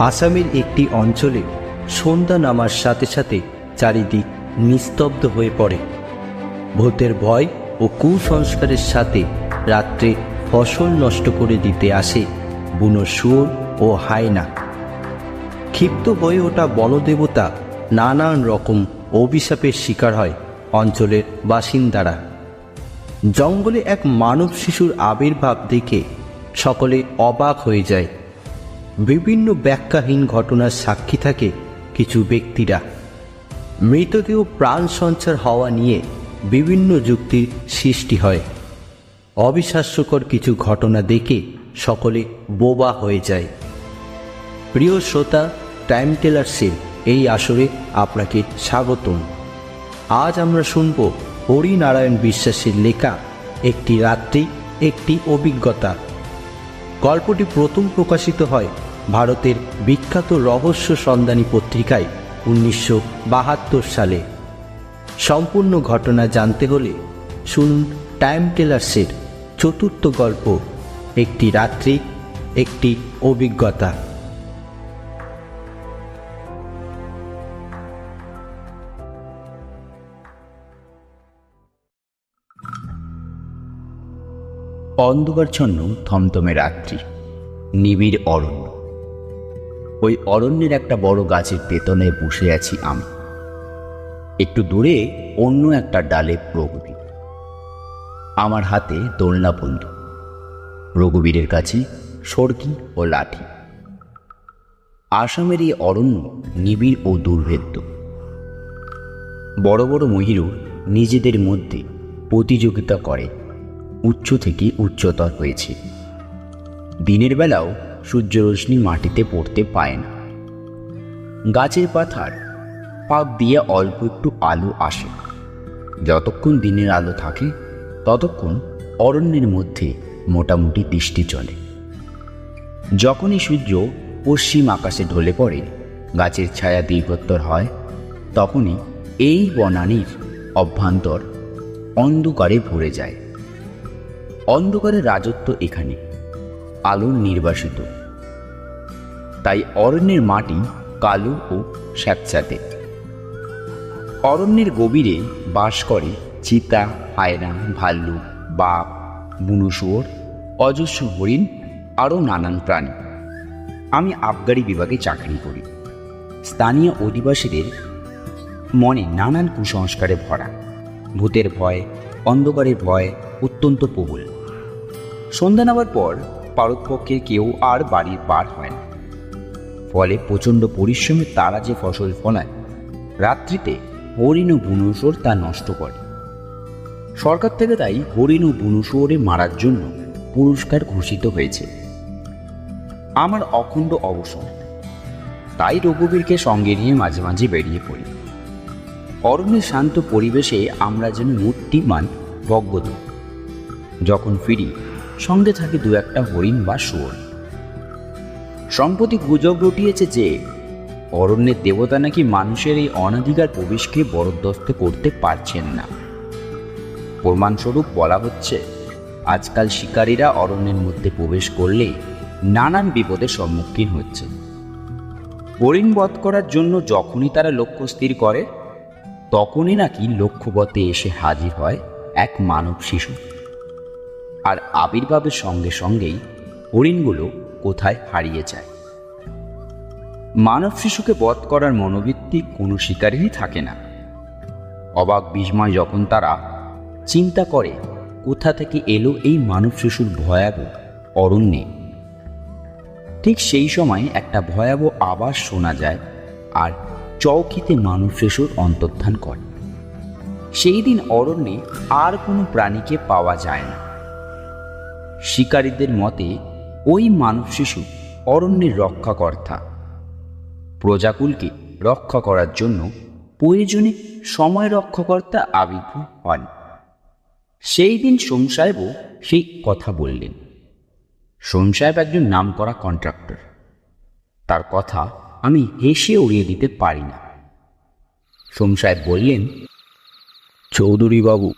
আসামের একটি অঞ্চলে সন্ধ্যা নামার সাথে সাথে চারিদিক নিস্তব্ধ হয়ে পড়ে। ভূতের ভয় ও কুসংস্কারের সাথে রাত্রে ফসল নষ্ট করে দিতে আসে বুনো শুয়োর ও হায়না। ক্ষিপ্ত হয়ে ওঠা বনদেবতা নানান রকম অভিশাপের শিকার হয় অঞ্চলের বাসিন্দারা। জঙ্গলে এক মানব শিশুর আবির্ভাব দেখে সকলে অবাক হয়ে যায়। বিভিন্ন ব্যাখ্যাহীন ঘটনার সাক্ষী থাকে কিছু ব্যক্তিরা। মৃতদেহ প্রাণ সঞ্চার হওয়া নিয়ে বিভিন্ন যুক্তির সৃষ্টি হয়। অবিশ্বাস্যকর কিছু ঘটনা দেখে সকলে বোবা হয়ে যায়। প্রিয় শ্রোতা টাইম টেলার এই আসরে আপনাকে স্বাগতম। আজ আমরা শুনব হরিনারায়ণ বিশ্বাসের লেখা, একটি রাত্রি, একটি অভিজ্ঞতা। গল্পটি প্রথম প্রকাশিত হয় ভারতের বিখ্যাত রহস্য সন্ধানী পত্রিকায় উনিশশো বাহাত্তর সালে। সম্পূর্ণ ঘটনা জানতে হলে শুনুন টাইম টেলার্সের চতুর্থ গল্প, একটি রাত্রি, একটি অভিজ্ঞতা। অন্ধকারচ্ছন্ন থমথমে রাত্রি, নিবিড় অরণ্য। ওই অরণ্যের একটা বড় গাছের পেতনে বসে আছি আমি। একটু দূরে অন্য একটা ডালে প্রগবীর আমার হাতে দোলনা বন্ধু, রঘুবীরের কাছে সর্কি ও লাঠি। আসামের এই অরণ্য নিবিড় ও দুর্ভেদ্য। বড় বড় মহিরুর নিজেদের মধ্যে প্রতিযোগিতা করে। উচ্চ থেকে উচ্চতর হয়েছে। দিনের বেলাও সূর্যরশ্মি মাটিতে পড়তে পায় না। গাছের পাথার পাপ দিয়ে অল্প একটু আলো আসে। যতক্ষণ দিনের আলো থাকে, ততক্ষণ অরণ্যের মধ্যে মোটামুটি দৃষ্টি চলে। যখনই সূর্য পশ্চিম আকাশে ঢলে পড়ে, গাছের ছায়া দীর্ঘত্তর হয়, তখনই এই বনানীর অভ্যন্তর অন্ধকারে ভরে যায়। অন্ধকারের রাজত্ব এখানে, আলোর নির্বাসিত। তাই অরণ্যের মাটি কালো ও স্যাঁতস্যাঁতে। অরণ্যের গভীরে বাস করে চিতা হায়না ভাল্লুক বাঘ বুনো শুয়োর অজস্র হরিণ আরও নানান প্রাণী। আমি আবগারি বিভাগে চাকরি করি। স্থানীয় অধিবাসীদের মনে নানান কুসংস্কারে ভরা। ভূতের ভয়, অন্ধকারের ভয় অত্যন্ত প্রবল। সন্ধ্যা নামার পর পারতপক্ষে কেউ আর বাড়ি পার হয় না। ফলে প্রচণ্ড পরিশ্রমে তারা যে ফসল ফলায়, রাত্রিতে হরিণ ও বুনুসোর তা নষ্ট করে। সরকার থেকে তাই হরিণ ও বুনুসোরে মারার জন্য পুরস্কার ঘোষিত হয়েছে। আমার অখণ্ড অবসর। তাই রঘুবীরকে সঙ্গে নিয়ে মাঝে মাঝে বেরিয়ে পড়ি। অরণ্যের শান্ত পরিবেশে আমরা যেন মূর্তিমান ভগবত। যখন ফিরি সঙ্গে থাকে দু একটা হরিণ বা শুয়োর। সম্প্রতি গুজব রটিয়েছে যে, অরণ্যের দেবতা নাকি মানুষের এই অনাধিকার প্রবেশকে বরদস্ত করতে পারছেন না। প্রমাণস্বরূপ বলা হচ্ছে, আজকাল শিকারীরা অরণ্যের মধ্যে প্রবেশ করলে নানান বিপদের সম্মুখীন হচ্ছে হরিণ বধ করার জন্য যখনই তারা লক্ষ্য স্থির করে, তখনই নাকি লক্ষ্যবতে এসে হাজির হয় এক মানব শিশু। আর আবির্ভাবের সঙ্গে সঙ্গেই হরিণগুলো কোথায় হারিয়ে যায়। মানব শিশুকে বধ করার মনোবৃত্তি কোনো শিকারেরই থাকে না। অবাক বিস্ময় যখন তারা চিন্তা করে কোথা থেকে এলো এই মানব শিশুর ভয়াবহ অরণ্যে। ঠিক সেই সময় একটা ভয়াবহ আওয়াজ শোনা যায় আর চৌকিতে মানব শিশুর অন্তর্ধান করে। সেই দিন অরণ্যে আর কোনো প্রাণীকে পাওয়া যায় না। শিকারীদের মতে, ওই মানব শিশু অরণ্যের রক্ষাকর্তা। প্রজাকুলকে রক্ষা করার জন্য প্রয়োজনে সময় রক্ষাকর্তা আবির্ভূত হন। সেই দিন সোম সাহেবও সেই কথা বললেন। সোম সাহেব একজন নামকরা কন্ট্রাক্টর। তার কথা আমি হেসে উড়িয়ে দিতে পারি না। সোম সাহেব বললেন চৌধুরী বাবু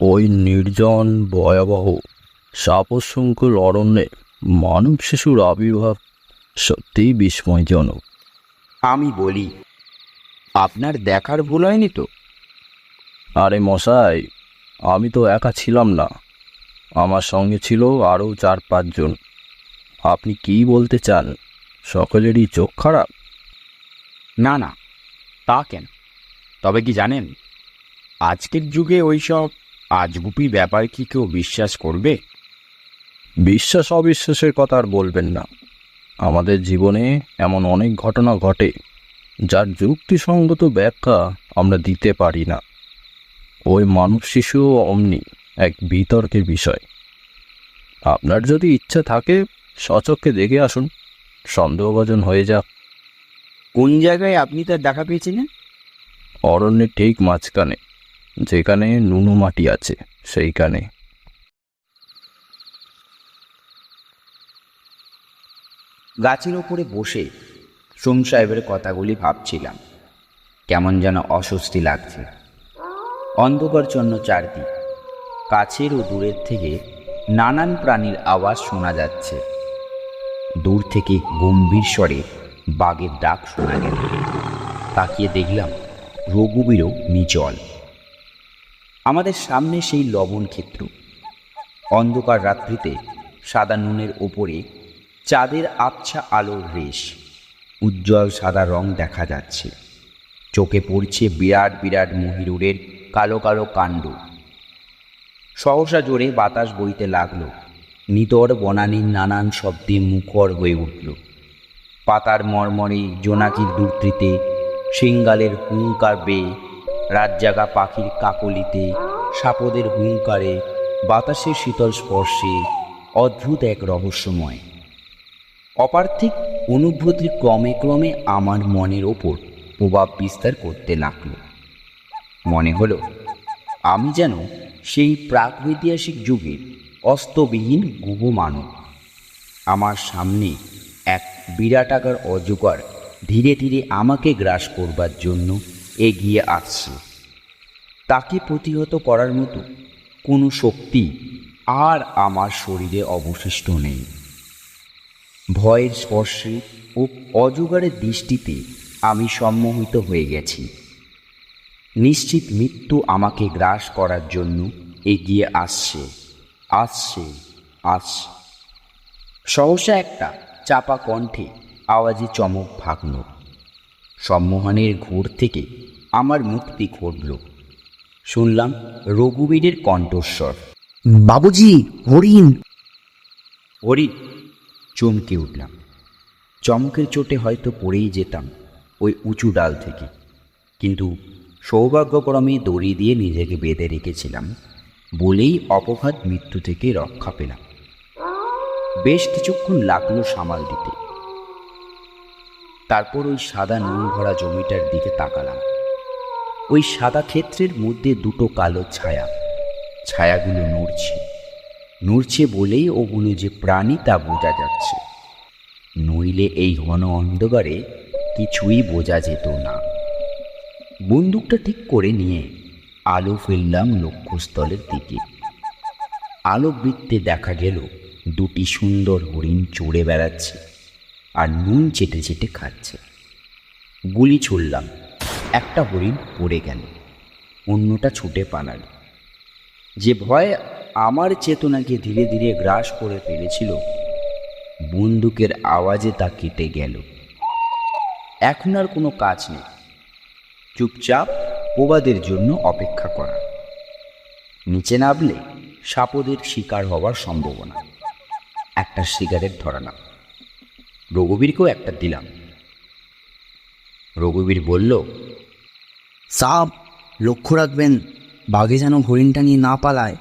ওই নির্জন ভয়াবহ সাপসংকুল অরণ্যে মানব শিশুর আবির্ভাব সত্যিই বিস্ময়জনক। আমি বলি আপনার দেখার ভুল হয়নি তো? আরে মশাই আমি তো একা ছিলাম না। আমার সঙ্গে ছিল আরও চার পাঁচজন। আপনি কি বলতে চান? সকলেরই চোখ খারাপ? না না তা কেন? তবে কি জানেন আজকের যুগে ওইসব আজগুপি ব্যাপার কি কেউ বিশ্বাস করবে? বিশ্বাস অবিশ্বাসের কথা আর বলবেন না। আমাদের জীবনে এমন অনেক ঘটনা ঘটে যার যুক্তিসঙ্গত ব্যাখ্যা আমরা দিতে পারি না। ওই মানব শিশুও অমনি এক বিতর্কের বিষয়। আপনার যদি ইচ্ছা থাকে সচক্ষে দেখে আসুন। সন্দেহভাজন হয়ে যাক। কোন জায়গায় আপনি তার দেখা পেয়েছিলেন? অরণ্যের ঠিক মাঝখানে যেখানে নুনো মাটি আছে সেইখানে। গাছের ওপরে বসে সোম সাহেবের কথাগুলি ভাবছিলাম। কেমন যেন অস্বস্তি লাগছে। অন্ধকারচন্ন চারদিক, কাছের ও দূরের থেকে নানান প্রাণীর আওয়াজ শোনা যাচ্ছে। দূর থেকে গম্ভীর স্বরে বাঘের ডাক শোনা গেল। তাকিয়ে দেখলাম রঘুবীরও নিচল। আমাদের সামনে সেই লবণ ক্ষেত্র অন্ধকার রাত্রিতে সাদা নুনের ওপরে চাঁদের আবছা আলোর রেশ, উজ্জ্বল সাদা রং দেখা যাচ্ছে। চোখে পড়ছে বিরাট বিরাট মহিরুরের কালো কালো কাণ্ড। সহসা জোরে বাতাস বইতে লাগল। নিতর বনানীর নানান শব্দে মুখর হয়ে উঠল। পাতার মর্মরে জোনাকির দূরত্রিতে সিঙ্গালের হুঙ্কার বেয়ে রাতজাগা পাখির কাকলিতে সাপদের হুঙ্কারে বাতাসের শীতল স্পর্শে অদ্ভুত এক রহস্যময়। অপার্থিক অনুভূতি ক্রমে ক্রমে আমার মনের ওপর প্রভাব বিস্তার করতে লাগল। মনে হলো, আমি যেন সেই প্রাগৈতিহাসিক যুগের অস্তবিহীন গুহ মানব। আমার সামনে এক বিরাটাকার অজগর ধীরে ধীরে আমাকে গ্রাস করবার জন্য এগিয়ে আসছে। তাকে প্রতিহত করার মতো কোনো শক্তি আর আমার শরীরে অবশিষ্ট নেই। ভয়ের স্পর্শে ও অজগরের দৃষ্টিতে আমি সম্মোহিত হয়ে গেছি। নিশ্চিত মৃত্যু আমাকে গ্রাস করার জন্য এগিয়ে আসছে আসছে আসছে। সহসা একটা চাপা কণ্ঠে আওয়াজে চমক ভাগল সম্মোহনের ঘোর থেকে আমার মুক্তি ঘটল। শুনলাম রঘুবীরের কণ্ঠস্বর। বাবুজি হরিণ। হরি চমকে উঠলাম। চমকের চোটে হয়তো পড়েই যেতাম ওই উঁচু ডাল থেকে। কিন্তু সৌভাগ্যক্রমে দড়ি দিয়ে নিজেকে বেঁধে রেখেছিলাম বলেই অপঘাত মৃত্যু থেকে রক্ষা পেলাম। বেশ কিছুক্ষণ লাগল সামাল দিতে। তারপর ওই সাদা নুন ভরা জমিটার দিকে তাকালাম। ওই সাদা ক্ষেত্রের মধ্যে দুটো কালো ছায়া, ছায়াগুলো নড়ছে। নড়ছে বলেই ওগুলো যে প্রাণী তা বোঝা যাচ্ছে। নইলে এই ঘন অন্ধকারে কিছুই বোঝা যেত না। বন্দুকটা ঠিক করে নিয়ে আলো ফেললাম লক্ষ্যস্থলের দিকে। আলো বৃত্তে দেখা গেল দুটি সুন্দর হরিণ চড়ে বেড়াচ্ছে আর নুন চেটে চেটে খাচ্ছে। গুলি ছুড়লাম, একটা হরিণ পড়ে গেল, অন্যটা ছুটে পালাল। যে ভয় আমার চেতনাকে ধীরে ধীরে গ্রাস করে ফেলেছিল। বন্দুকের আওয়াজে তা কেটে গেল। এখন আর কোনো কাজ নেই। চুপচাপ প্রবাদের জন্য অপেক্ষা করা। নিচে নামলে সাপদের শিকার হওয়ার সম্ভাবনা। একটা সিগারেট ধরালাম। রঘুবীরকেও একটা দিলাম। রঘুবীর বলল, সাপ, লক্ষ্য রাখবেন, বাঘে যেন হরিণটা নিয়ে না পালায়।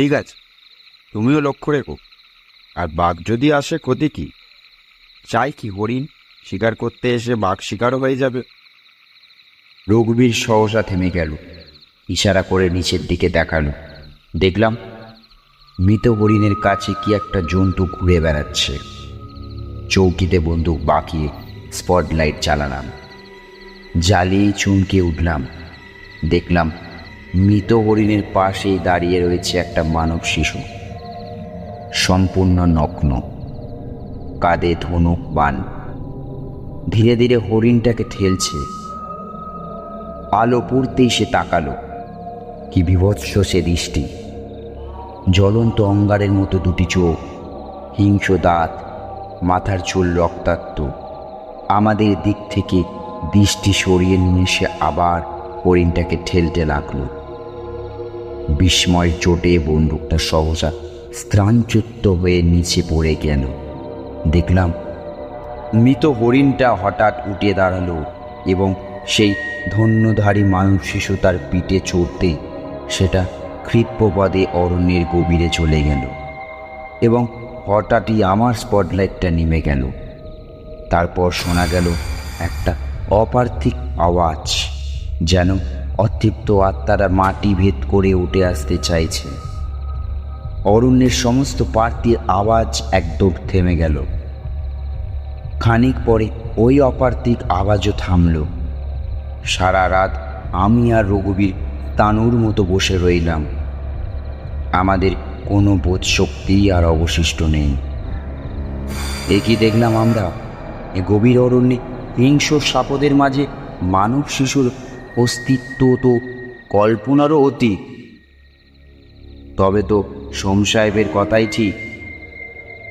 ঠিক আছে, তুমিও লক্ষ্য রেখো। আর বাঘ যদি আসে ক্ষতি কি? চাই কি হরিণ শিকার করতে এসে বাঘ শিকারও হয়ে যাবে। রঘুবীর সহসা থেমে গেল, ইশারা করে নিচের দিকে দেখাল। দেখলাম, মৃত হরিণের কাছে কি একটা জন্তু ঘুরে বেড়াচ্ছে। চৌকিতে বন্দুক বাঁকিয়ে স্পটলাইট চালালাম। জ্বালিয়ে চমকে উঠলাম। দেখলাম মৃত হরিণের পাশেই দাঁড়িয়ে রয়েছে একটা মানব শিশু। সম্পূর্ণ নগ্ন, কাঁধে ধনুক বান। ধীরে ধীরে হরিণটাকে ঠেলছে। আলো পড়তেই সে তাকালো। কি বিভৎস সে দৃষ্টি। জ্বলন্ত অঙ্গারের মতো দুটি চোখ হিংস দাঁত, মাথার চুল রক্তাক্ত। আমাদের দিক থেকে দৃষ্টি সরিয়ে নিয়ে সে আবার হরিণটাকে ঠেলতে লাগল। বিস্ময় চোটে বন্দুকটা সহসা স্ত্রাণচ্যুত হয়ে নিচে পড়ে গেল। দেখলাম মৃত হরিণটা হঠাৎ উঠে দাঁড়াল এবং সেই ধন্যধারী মানুষ শিশু তার পিঠে চড়তে সেটা কৃপ্রপদে অরণ্যের গভীরে চলে গেল এবং হঠাৎই আমার স্পটলাইটটা নেমে গেল। তারপর শোনা গেল একটা অপার্থিক আওয়াজ যেন অতৃপ্ত আত্মারা মাটি ভেদ করে উঠে আসতে চাইছে। অরণ্যের সমস্ত প্রার্থীর আওয়াজ একদম থেমে গেল। খানিক পরে ওই অপার্থিক আওয়াজও থামল। সারা রাত আমি আর রঘুবীর তানুর মতো বসে রইলাম। আমাদের কোনো বোধ শক্তিই আর অবশিষ্ট নেই। এ কি দেখলাম আমরা? এ গভীর অরণ্যে হিংস্র সাপদের মাঝে মানব শিশুর অস্তিত্ব তো কল্পনারও অতীত। তবে তো সোম সাহেবের কথাই ঠিক।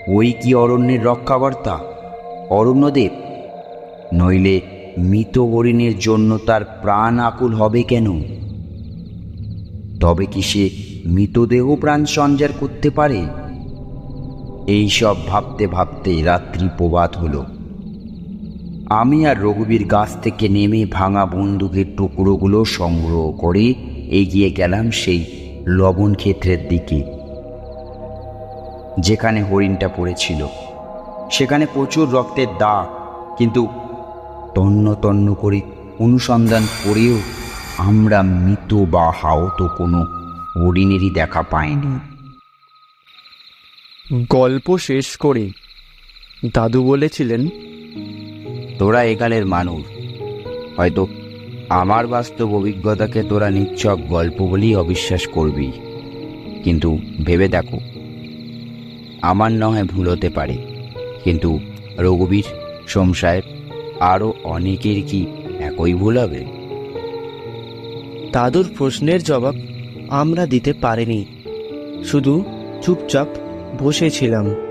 ওই কি অরণ্যের রক্ষাকর্তা অরণ্যদেব? নইলে মৃত হরিণের জন্য তার প্রাণ আকুল হবে কেন? তবে কি সে মৃতদেহ প্রাণ সঞ্চার করতে পারে? এই সব ভাবতে ভাবতে রাত্রি প্রবাদ হলো। আমি আর রঘুবীর গাছ থেকে নেমে ভাঙা বন্দুকের টুকরোগুলো সংগ্রহ করে এগিয়ে গেলাম সেই লবণ ক্ষেত্রের দিকে, যেখানে হরিণটা পড়েছিল। সেখানে প্রচুর রক্তের দাগ কিন্তু তন্ন তন্ন করে অনুসন্ধান করেও আমরা মৃত বা হাওত কোনো হরিণেরই দেখা পাইনি। গল্প শেষ করে দাদু বলেছিলেন তোরা এখানের মানুষ। হয়তো আমার বাস্তব অভিজ্ঞতাকে তোরা নিচ্ছক গল্প বলেই অবিশ্বাস করবি। কিন্তু ভেবে দেখো, আমার নয় ভুল হতে পারে। কিন্তু রঘুবীর, সোম সাহেব আরও অনেকের কি একই ভুল হবে? দাদুর প্রশ্নের জবাব আমরা দিতে পারিনি। শুধু চুপচাপ বসেছিলাম।